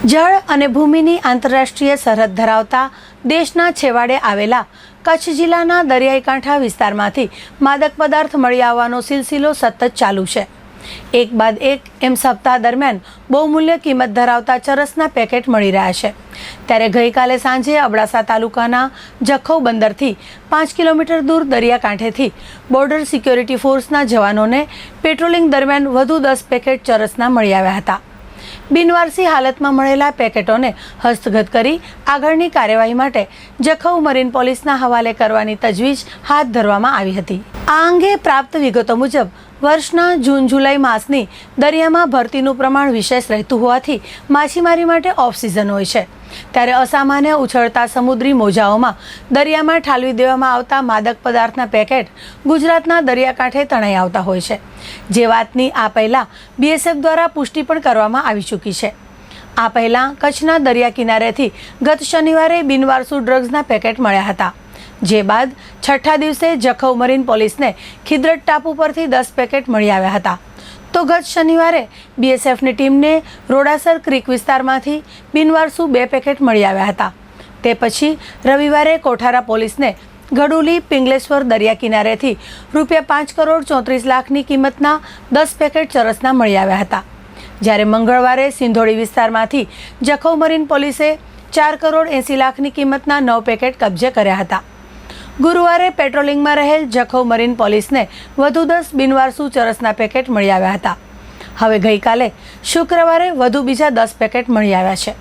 જળ અને ભૂમિની આંતરરાષ્ટ્રીય સરહદ ધરાવતા દેશના છેવાડે આવેલા કચ્છ જિલ્લાના દરિયાઈ કાંઠા વિસ્તારમાંથી માદક પદાર્થ મળી આવવાનો સિલસિલો સતત ચાલુ છે. એક બાદ એક એમ સપ્તાહ દરમિયાન બહુમૂલ્ય કિંમત ધરાવતા ચરસના પેકેટ મળી રહ્યા છે. ત્યારે ગઈકાલે સાંજે અબડાસા તાલુકાના જખૌ બંદરથી પાંચ કિલોમીટર દૂર દરિયાકાંઠેથી બોર્ડર સિક્યોરિટી ફોર્સના જવાનોને પેટ્રોલિંગ દરમિયાન વધુ દસ પેકેટ ચરસના મળી આવ્યા હતા. બિનવારસી હાલતમાં મળેલા પેકેટોને હસ્તગત કરી આગળની કાર્યવાહી માટે જખૌ મરીન પોલીસના હવાલે કરવાની તજવીજ હાથ ધરવામાં આવી હતી. આ અંગે પ્રાપ્ત વિગતો મુજબ, વર્ષના જૂન, જુલાઈ માસની દરિયામાં ભરતીનું પ્રમાણ વિશેષ રહેતું હોવાથી માછીમારી માટે ઓફ સિઝન હોય છે. ત્યારે અસામાન્ય ઉછળતા સમુદ્રી મોજાઓમાં દરિયામાં ઠાલવી દેવામાં આવતા માદક પદાર્થના પેકેટ ગુજરાતના દરિયાકાંઠે તણાઈ આવતા હોય છે. જે વાતની આ પહેલાં બીએસએફ દ્વારા પુષ્ટિ પણ કરવામાં આવી ચૂકી છે. આ પહેલાં કચ્છના દરિયા કિનારેથી ગત શનિવારે બિનવારસુ ડ્રગ્સના પેકેટ મળ્યા હતા. જે બાદ છઠ્ઠા દિવસે જખૌ મરીન પોલીસને ખિદરત ટાપુ પરથી દસ પેકેટ મળી આવ્યા હતા. તો ગત શનિવારે બીએસએફની ટીમને રોડાસર ક્રિક વિસ્તારમાંથી બિનવારસુ બે પેકેટ મળી આવ્યા હતા. તે પછી રવિવારે કોઠારા પોલીસને ગડુલી પિંગલેશ્વર દરિયા કિનારેથી રૂપિયા પાંચ કરોડ ચોત્રીસ લાખની કિંમતના દસ પેકેટ ચરસના મળી આવ્યા હતા. જ્યારે મંગળવારે સિંધોડી વિસ્તારમાંથી જખૌ મરીન પોલીસે ચાર કરોડ એંસી લાખની કિંમતના નવ પેકેટ કબજે કર્યા હતા. ગુરુવારે પેટ્રોલિંગમાં રહેલ જખૌ મરીન પોલીસને વધુ દસ બિનવારસુ ચરસના પેકેટ મળી આવ્યા હતા. હવે ગઈકાલે શુક્રવારે વધુ બીજા દસ પેકેટ મળી આવ્યા છે.